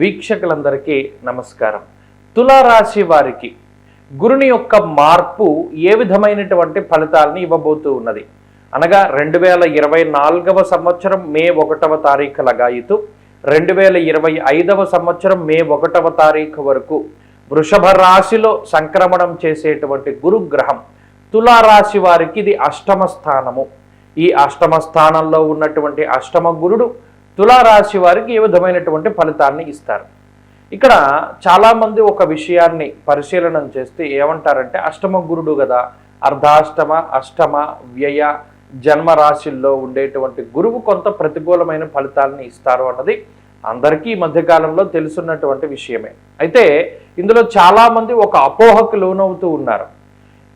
వీక్షకులందరికీ నమస్కారం. తులారాశి వారికి గురుని యొక్క మార్పు ఏ విధమైనటువంటి ఫలితాలని ఇవ్వబోతూ ఉన్నది? అనగా రెండు వేల ఇరవై నాలుగవ సంవత్సరం మే ఒకటవ తారీఖు లగాయితూ రెండు వేల ఇరవై ఐదవ సంవత్సరం మే ఒకటవ తారీఖు వరకు వృషభ రాశిలో సంక్రమణం చేసేటువంటి గురుగ్రహం తులారాశి వారికి ఇది అష్టమ స్థానము. ఈ అష్టమ స్థానంలో ఉన్నటువంటి అష్టమ గురుడు తులారాశి వారికి ఏ విధమైనటువంటి ఫలితాన్ని ఇస్తారు? ఇక్కడ చాలామంది ఒక విషయాన్ని పరిశీలనం చేస్తే ఏమంటారంటే అష్టమ గురుడు కదా అర్ధాష్టమ అష్టమ వ్యయ జన్మ రాశిల్లో ఉండేటువంటి గురువు కొంత ప్రతికూలమైన ఫలితాలను ఇస్తారు అన్నది అందరికీ ఈ మధ్యకాలంలో తెలుసున్నటువంటి విషయమే. అయితే ఇందులో చాలామంది ఒక అపోహకు లోనవుతూ ఉన్నారు.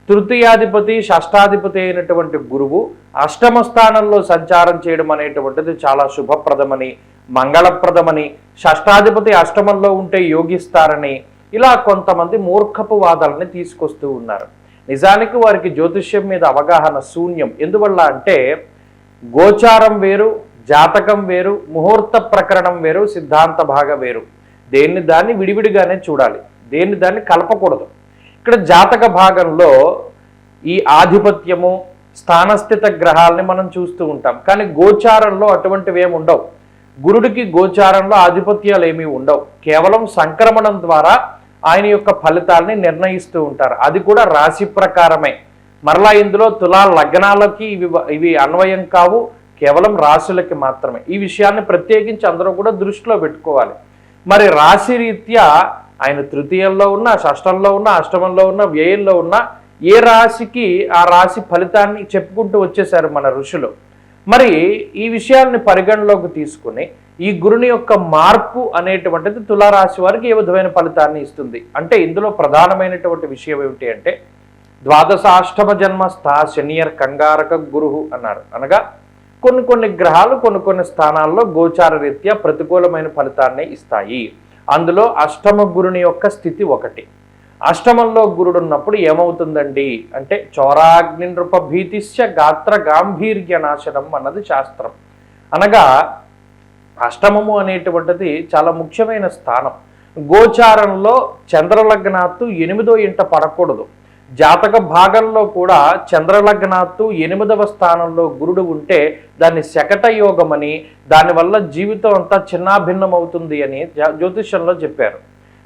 తృతీయాధిపతి షష్టాధిపతి అయినటువంటి గురువు అష్టమ స్థానంలో సంచారం చేయడం అనేటువంటిది చాలా శుభప్రదమని మంగళప్రదమని షష్టాధిపతి అష్టమంలో ఉంటే యోగిస్తారని ఇలా కొంతమంది మూర్ఖపు వాదాలని తీసుకొస్తూ ఉన్నారు. నిజానికి వారికి జ్యోతిష్యం మీద అవగాహన శూన్యం. ఎందువల్ల అంటే గోచారం వేరు జాతకం వేరు ముహూర్త ప్రకరణం వేరు సిద్ధాంత భాగ వేరు. దేన్ని దాన్ని విడివిడిగానే చూడాలి. దేన్ని దాన్ని కలపకూడదు. ఇక్కడ జాతక భాగంలో ఈ ఆధిపత్యము స్థానస్థిత గ్రహాలని మనం చూస్తూ ఉంటాం. కానీ గోచారంలో అటువంటివి ఏమి ఉండవు. గురుడికి గోచారంలో ఆధిపత్యాలు ఏమీ ఉండవు. కేవలం సంక్రమణం ద్వారా ఆయన యొక్క ఫలితాలని నిర్ణయిస్తూ ఉంటారు. అది కూడా రాశి ప్రకారమే. మరలా ఇందులో తులా లగ్నాలకి ఇవి ఇవి అన్వయం కావు. కేవలం రాశులకి మాత్రమే. ఈ విషయాన్ని ప్రత్యేకించి అందరూ కూడా దృష్టిలో పెట్టుకోవాలి. మరి రాశి రీత్యా ఆయన తృతీయంలో ఉన్న షష్టంలో ఉన్న అష్టమంలో ఉన్న వ్యయంలో ఉన్న ఏ రాశికి ఆ రాశి ఫలితాన్ని చెప్పుకుంటూ వచ్చేసారు మన ఋషులు. మరి ఈ విషయాన్ని పరిగణలోకి తీసుకుని ఈ గురుని యొక్క మార్పు అనేటువంటిది తులారాశి వారికి ఏ విధమైన ఫలితాన్ని ఇస్తుంది? అంటే ఇందులో ప్రధానమైనటువంటి విషయం ఏమిటి అంటే ద్వాదశాష్టమ జన్మస్థ శనియర్ కంగారక గురువు అన్నారు. అనగా కొన్ని కొన్ని గ్రహాలు కొన్ని కొన్ని స్థానాల్లో గోచార రీత్యా ప్రతికూలమైన ఫలితాన్ని ఇస్తాయి. అందులో అష్టమ గురుని యొక్క స్థితి ఒకటి. అష్టమంలో గురుడు ఉన్నప్పుడు ఏమవుతుందండి? అంటే చోరాగ్ని నృప భీతిస్య గాత్ర గాంభీర్య నాశనం అన్నది శాస్త్రం. అనగా అష్టమము అనేటువంటిది చాలా ముఖ్యమైన స్థానం. గోచారంలో చంద్రలగ్నాత్తు ఎనిమిదో ఇంట పడకూడదు. జాతక భాగంలో కూడా చంద్రలగ్నాత్తు ఎనిమిదవ స్థానంలో గురుడు ఉంటే దాన్ని శకట యోగమని దానివల్ల జీవితం అంతా చిన్నాభిన్నం అవుతుంది అని జ్యోతిష్యంలో చెప్పారు.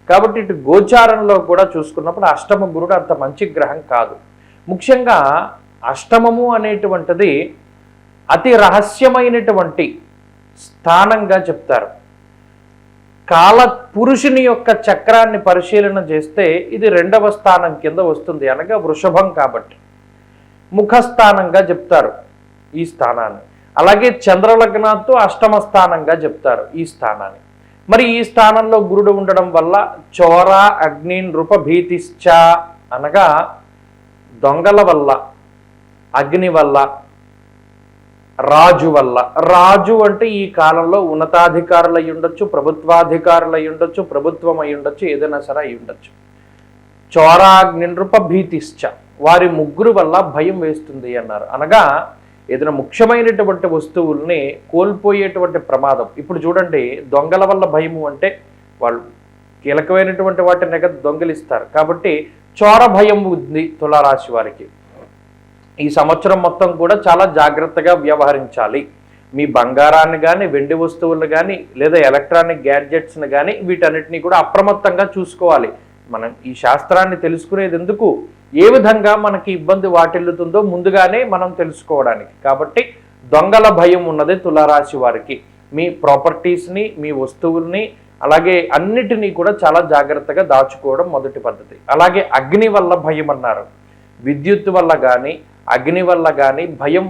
కాబట్టి ఇటు గోచారంలో కూడా చూసుకున్నప్పుడు అష్టమ గురుడు అంత మంచి గ్రహం కాదు. ముఖ్యంగా అష్టమము అనేటువంటిది అతి రహస్యమైనటువంటి స్థానంగా చెప్తారు. కాల పురుషుని యొక్క చక్రాన్ని పరిశీలన చేస్తే ఇది రెండవ స్థానం కింద వస్తుంది అనగా వృషభం కాబట్టి. ముఖస్థానంగా చెప్తారు ఈ స్థానాన్ని. అలాగే చంద్రలగ్నాత్తు అష్టమ స్థానంగా చెప్తారు ఈ స్థానాన్ని. మరి ఈ స్థానంలో గురుడు ఉండడం వల్ల చోర అగ్ని నృప భీతిశ్చ అనగా దొంగల వల్ల అగ్ని వల్ల రాజు వల్ల. రాజు అంటే ఈ కాలంలో ఉన్నతాధికారులు అయి ఉండొచ్చు ప్రభుత్వాధికారులు అయి ఉండొచ్చు ప్రభుత్వం అయి ఉండొచ్చు ఏదైనా సరే అయి ఉండొచ్చు. చోరాగ్ని నృప భీతిశ్చ. వారి ముగ్గురు వల్ల భయం వేస్తుంది అన్నారు. అనగా ఏదైనా ముఖ్యమైనటువంటి వస్తువుల్ని కోల్పోయేటువంటి ప్రమాదం. ఇప్పుడు చూడండి దొంగల వల్ల భయము అంటే వాళ్ళు కీలకమైనటువంటి వాటిని దొంగలిస్తారు. కాబట్టి చోర భయం ఉంది తులారాశి వారికి. ఈ సంవత్సరం మొత్తం కూడా చాలా జాగ్రత్తగా వ్యవహరించాలి. మీ బంగారాన్ని కానీ వెండి వస్తువులను కానీ లేదా ఎలక్ట్రానిక్ గ్యాడ్జెట్స్ని కానీ వీటన్నిటిని కూడా అప్రమత్తంగా చూసుకోవాలి. మనం ఈ శాస్త్రాన్ని తెలుసుకునేది ఎందుకు? ఏ విధంగా మనకి ఇబ్బంది వాటిల్లుతుందో ముందుగానే మనం తెలుసుకోవడానికి. కాబట్టి దొంగల భయం ఉన్నది తులారాశి వారికి. మీ ప్రాపర్టీస్ని మీ వస్తువుల్ని అలాగే అన్నిటినీ కూడా చాలా జాగ్రత్తగా దాచుకోవడం మొదటి పద్ధతి. అలాగే అగ్ని వల్ల భయం అన్నారు. విద్యుత్ వల్ల కానీ అగ్ని వల్ల కానీ భయం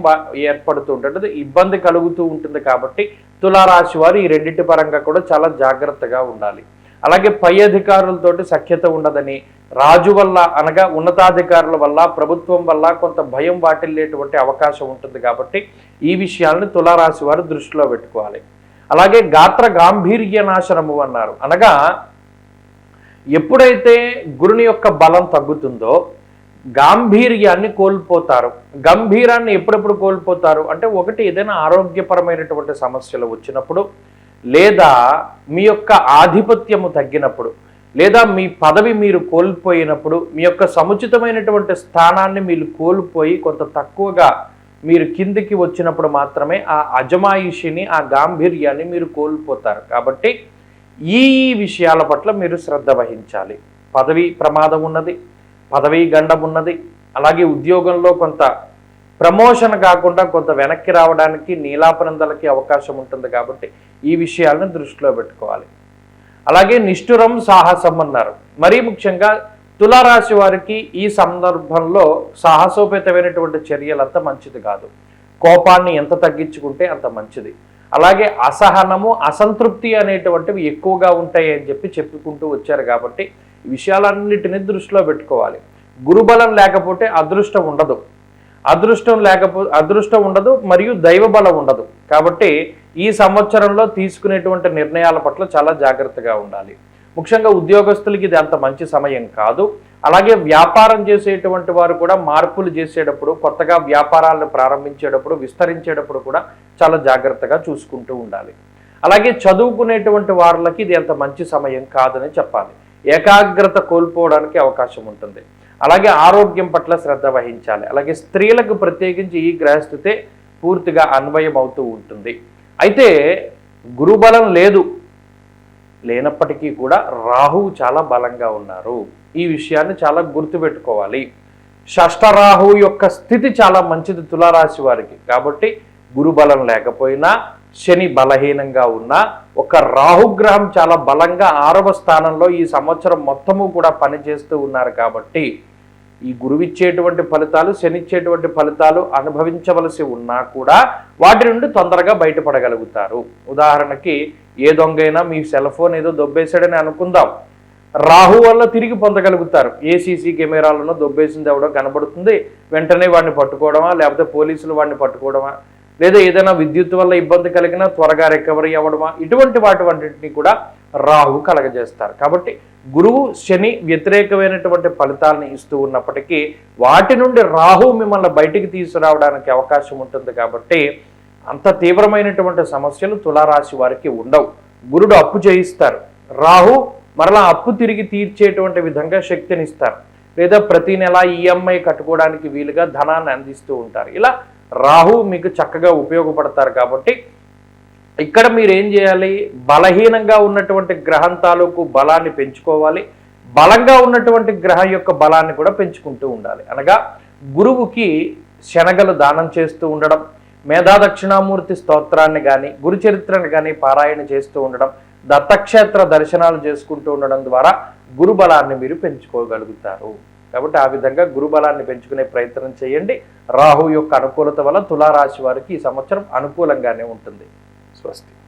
ఏర్పడుతూ ఉంటుంది ఇబ్బంది కలుగుతూ ఉంటుంది కాబట్టి తులారాశి వారు ఈ రెండింటి పరంగా కూడా చాలా జాగ్రత్తగా ఉండాలి. అలాగే పై అధికారులతోటి సఖ్యత ఉండదని రాజు వల్ల అనగా ఉన్నతాధికారుల వల్ల ప్రభుత్వం వల్ల కొంత భయం వాటిల్లేటువంటి అవకాశం ఉంటుంది కాబట్టి ఈ విషయాలను తులారాశి వారు దృష్టిలో పెట్టుకోవాలి. అలాగే గాత్ర గాంభీర్య నాశనము అన్నారు. అనగా ఎప్పుడైతే గురుని యొక్క బలం తగ్గుతుందో గాంభీర్యాన్ని కోల్పోతారు. గంభీరాన్ని ఎప్పుడెప్పుడు కోల్పోతారు? అంటే ఒకటి ఏదైనా ఆరోగ్యపరమైనటువంటి సమస్యలు వచ్చినప్పుడు లేదా మీ యొక్క ఆధిపత్యము తగ్గినప్పుడు లేదా మీ పదవి మీరు కోల్పోయినప్పుడు మీ యొక్క సముచితమైనటువంటి స్థానాన్ని మీరు కోల్పోయి కొంత తక్కువగా మీరు కిందికి వచ్చినప్పుడు మాత్రమే ఆ అజమాయిషిని ఆ గాంభీర్యాన్ని మీరు కోల్పోతారు. కాబట్టి ఈ విషయాల పట్ల మీరు శ్రద్ధ వహించాలి. పదవి ప్రమాదం ఉన్నది. పదవీ గండం ఉన్నది. అలాగే ఉద్యోగంలో కొంత ప్రమోషన్ కాకుండా కొంత వెనక్కి రావడానికి నీలాపనందలకి అవకాశం ఉంటుంది కాబట్టి ఈ విషయాలను దృష్టిలో పెట్టుకోవాలి. అలాగే నిష్ఠురం సాహసం అన్నారు. మరీ ముఖ్యంగా తులారాశి వారికి ఈ సందర్భంలో సాహసోపేతమైనటువంటి చర్యలంత మంచిది కాదు. కోపాన్ని ఎంత తగ్గించుకుంటే అంత మంచిది. అలాగే అసహనము అసంతృప్తి అనేటువంటివి ఎక్కువగా ఉంటాయి అని చెప్పి చెప్పుకుంటూ వచ్చారు కాబట్టి విషయాలన్నిటిని దృష్టిలో పెట్టుకోవాలి. గురుబలం లేకపోతే అదృష్టం ఉండదు. అదృష్టం లేకపో అదృష్టం ఉండదు మరియు దైవ బలం ఉండదు. కాబట్టి ఈ సంవత్సరంలో తీసుకునేటువంటి నిర్ణయాల పట్ల చాలా జాగ్రత్తగా ఉండాలి. ముఖ్యంగా ఉద్యోగస్తులకి ఇది అంత మంచి సమయం కాదు. అలాగే వ్యాపారం చేసేటువంటి వారు కూడా మార్పులు చేసేటప్పుడు కొత్తగా వ్యాపారాలను ప్రారంభించేటప్పుడు విస్తరించేటప్పుడు కూడా చాలా జాగ్రత్తగా చూసుకుంటూ ఉండాలి. అలాగే చదువుకునేటువంటి వారులకి ఇది అంత మంచి సమయం కాదని చెప్పాలి. ఏకాగ్రత కోల్పోవడానికి అవకాశం ఉంటుంది. అలాగే ఆరోగ్యం పట్ల శ్రద్ధ వహించాలి. అలాగే స్త్రీలకు ప్రత్యేకించి ఈ గ్రహస్థితే పూర్తిగా అన్వయం అవుతూ ఉంటుంది. అయితే గురుబలం లేదు. లేనప్పటికీ కూడా రాహువు చాలా బలంగా ఉన్నారు. ఈ విషయాన్ని చాలా గుర్తుపెట్టుకోవాలి. షష్టరాహు యొక్క స్థితి చాలా మంచిది తులారాశి వారికి. కాబట్టి గురుబలం లేకపోయినా శని బలహీనంగా ఉన్న ఒక రాహుగ్రహం చాలా బలంగా ఆరవ స్థానంలో ఈ సంవత్సరం మొత్తము కూడా పనిచేస్తూ ఉన్నారు కాబట్టి ఈ గురువిచ్చేటువంటి ఫలితాలు శనిచ్చేటువంటి ఫలితాలు అనుభవించవలసి ఉన్నా కూడా వాటి నుండి తొందరగా బయటపడగలుగుతారు. ఉదాహరణకి ఏ దొంగైనా మీ సెల్ ఫోన్ ఏదో దొబ్బేశాడని అనుకుందాం. రాహు వల్ల తిరిగి పొందగలుగుతారు. ఏ సీసీ కెమెరాలను దొబ్బేసింది ఎవడో కనబడుతుంది వెంటనే వాడిని పట్టుకోవడమా లేకపోతే పోలీసులు వాడిని పట్టుకోవడమా? లేదా ఏదైనా విద్యుత్ వల్ల ఇబ్బంది కలిగినా త్వరగా రికవరీ అవ్వడమా? ఇటువంటి వాటి వంటిని కూడా రాహు కలగజేస్తారు. కాబట్టి గురువు శని వ్యతిరేకమైనటువంటి ఫలితాలను ఇస్తూ ఉన్నప్పటికీ వాటి నుండి రాహు మిమ్మల్ని బయటికి తీసుకురావడానికి అవకాశం ఉంటుంది కాబట్టి అంత తీవ్రమైనటువంటి సమస్యలు తులారాశి వారికి ఉండవు. గురుడు అప్పు చేయిస్తారు. రాహు మరలా అప్పు తిరిగి తీర్చేటువంటి విధంగా శక్తిని ఇస్తారు లేదా ప్రతి నెల ఈఎంఐ కట్టుకోవడానికి వీలుగా ధనాన్ని అందిస్తూ ఉంటారు. ఇలా రాహు మీకు చక్కగా ఉపయోగపడతారు కాబట్టి ఇక్కడ మీరు ఏం చేయాలి? బలహీనంగా ఉన్నటువంటి గ్రహం తాలూకు బలాన్ని పెంచుకోవాలి. బలంగా ఉన్నటువంటి గ్రహం యొక్క బలాన్ని కూడా పెంచుకుంటూ ఉండాలి. అనగా గురువుకి శనగలు దానం చేస్తూ ఉండడం మేధా దక్షిణామూర్తి స్తోత్రాన్ని కానీ గురుచరిత్రను కానీ పారాయణ చేస్తూ ఉండడం దత్తక్షేత్ర దర్శనాలు చేసుకుంటూ ఉండడం ద్వారా గురుబలాన్ని మీరు పెంచుకోగలుగుతారు. కాబట్టి ఆ విధంగా గురు బలాన్ని పెంచుకునే ప్రయత్నం చేయండి. రాహు యొక్క అనుకూలత వల్ల తులారాశి వారికి ఈ సంవత్సరం అనుకూలంగానే ఉంటుంది. స్వస్తి.